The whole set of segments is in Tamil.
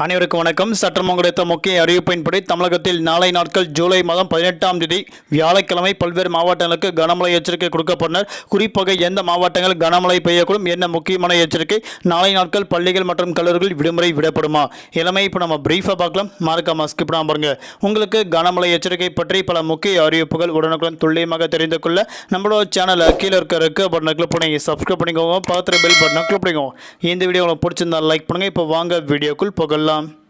அனைவருக்கும் வணக்கம். சட்டம் கிடைத்த முக்கிய அறிவிப்பின்படி தமிழகத்தில் நாளை நாட்கள் ஜூலை மாதம் பதினெட்டாம் தேதி வியாழக்கிழமை பல்வேறு மாவட்டங்களுக்கு கனமழை எச்சரிக்கை கொடுக்கப்பட்டனர். குறிப்பாக எந்த மாவட்டங்கள் கனமழை பெய்யக்கூடும் என்ன முக்கியமான எச்சரிக்கை? நாளை நாட்கள் பள்ளிகள் மற்றும் கல்லூரிகள் விடுமுறை விடப்படுமா? இளமை இப்போ நம்ம பிரீஃபாக பார்க்கலாம். மறக்காம ஸ்கிப் பண்ணாம பாருங்க. உங்களுக்கு கனமழை எச்சரிக்கை பற்றி பல முக்கிய அறிவிப்புகள் உடனுக்குடன் துல்லியமாக தெரிந்து கொள்ள நம்மளோட சேனலை கீழே இருக்க இருக்க பட்டனை கிளிக் பண்ணி சப்ஸ்கிரைப் பண்ணிக்கோங்க. பக்கத்தில் பெல் பட்டனை கிளிக் பண்ணிக்கோங்க. இந்த வீடியோ உங்களுக்கு பிடிச்சிருந்தா லைக் பண்ணுங்கள் இப்போ வாங்க வீடியோக்குள் sellem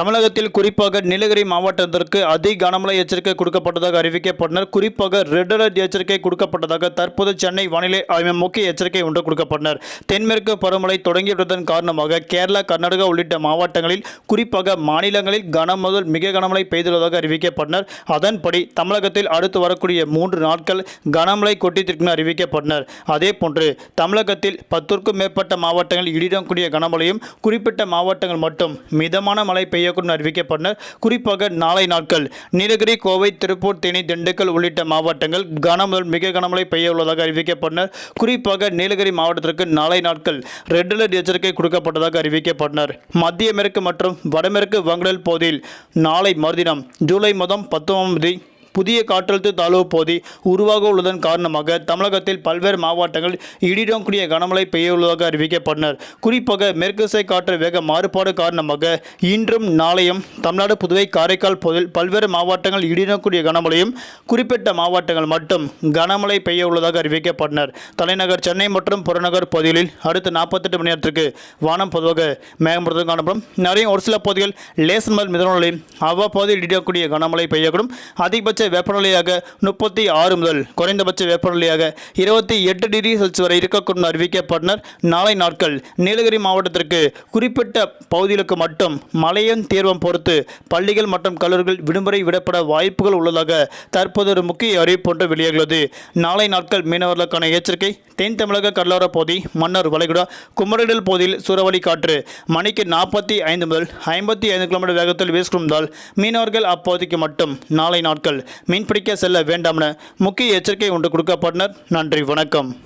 தமிழகத்தில் குறிப்பாக நீலகிரி மாவட்டத்திற்கு அதி கனமழை எச்சரிக்கை கொடுக்கப்பட்டதாக அறிவிக்கப்பட்டனர். குறிப்பாக ரெட் அலர்ட் எச்சரிக்கை கொடுக்கப்பட்டதாக தற்போது சென்னை வானிலை ஆய்வு முக்கிய எச்சரிக்கை ஒன்று கொடுக்கப்பட்டனர். தென்மேற்கு பருவமழை தொடங்கியுள்ளதன் காரணமாக கேரளா கர்நாடகா உள்ளிட்ட மாவட்டங்களில் குறிப்பாக மாநிலங்களில் கனம் முதல் மிக கனமழை பெய்துள்ளதாக அறிவிக்கப்பட்டனர். அதன்படி தமிழகத்தில் அடுத்து வரக்கூடிய மூன்று நாட்கள் கனமழை கொட்டித்திற்கும் அறிவிக்கப்பட்டனர். அதே போன்று தமிழகத்தில் பத்திற்கும் மேற்பட்ட மாவட்டங்களில் இடிடக்கூடிய கனமழையும் குறிப்பிட்ட மாவட்டங்கள் மட்டும் மிதமான மழை இயக்குநர் அறிவிக்கப்பட்டனர் குறிப்பாக நாளை நாட்கள் நீலகிரி கோவை திருப்பூர் தேனி திண்டுக்கல் உள்ளிட்ட மாவட்டங்கள் கனமுதல் மிக கனமழை பெய்ய உள்ளதாக அறிவிக்கப்பட்டனர். குறிப்பாக நீலகிரி மாவட்டத்திற்கு நாளை நாட்கள் ரெட் அலர்ட் எச்சரிக்கை கொடுக்கப்பட்டதாக அறிவிக்கப்பட்டனர். மத்திய மேற்கு மற்றும் வடமேற்கு வங்கடல் பகுதியில் நாளை மறுதினம் ஜூலை மாதம் பத்தொன்பதாம் தேதி புதிய காற்றழுத்த தாழ்வு பகுதி உருவாக உள்ளதன் காரணமாக தமிழகத்தில் பல்வேறு மாவட்டங்கள் இடியுடன் கூடிய கனமழை பெய்ய உள்ளதாக அறிவிக்கப்பட்டனர். குறிப்பாக மேற்குசை காற்று வேக மாறுபாடு காரணமாக இன்றும் நாளையும் தமிழ்நாடு புதுவை காரைக்கால் பகுதியில் பல்வேறு மாவட்டங்கள் இடியுடன் கூடிய கனமழையும் குறிப்பிட்ட மாவட்டங்கள் மட்டும் கனமழை பெய்ய உள்ளதாக அறிவிக்கப்பட்டனர். தலைநகர் சென்னை மற்றும் புறநகர் பகுதிகளில் அடுத்த நாற்பத்தெட்டு மணி நேரத்திற்கு வானம் பொதுவாக மேகமூட்டத்துடன் காணப்படும். நிறைய ஒரு சில பகுதிகள் லேசன் முதல் மிதமலையும் அவ்வப்பகுதியில் இடியக்கூடிய கனமழை பெய்யக்கூடும். அதிகபட்ச வெப்பநிலையாக முப்பத்தி ஆறு முதல் குறைந்தபட்ச வெப்பநிலையாக இருபத்தி எட்டு டிகிரி செல்சியஸ் வரை இருக்கக்கூடும் அறிவிக்கப்பட்டனர். நாளை நாட்கள் நீலகிரி மாவட்டத்திற்கு குறிப்பிட்ட பகுதிகளுக்கு மட்டும் மழையின் தீர்வம் பொறுத்து பள்ளிகள் மற்றும் கல்லூரிகள் விடுமுறை விடப்பட வாய்ப்புகள் உள்ளதாக தற்போது ஒரு முக்கிய அறிவிப்பு ஒன்று வெளியாகிறது நாளை நாட்கள் மீனவர்களுக்கான எச்சரிக்கை. தென் தமிழக கடலோர பகுதி மன்னர் வளைகுடா குமரடல் பகுதியில் சூறாவளி காற்று மணிக்கு நாற்பத்தி ஐந்து முதல் ஐம்பத்தி ஐந்து கிலோமீட்டர் வேகத்தில் வீசுகிறதால் மீனவர்கள் அப்பகுதிக்கு மட்டும் நாளை நாட்கள் மீன்பிடிக்க செல்ல வேண்டாம் என முக்கிய எச்சரிக்கை ஒன்று கொடுக்கப்பட்டனர். நன்றி வணக்கம்.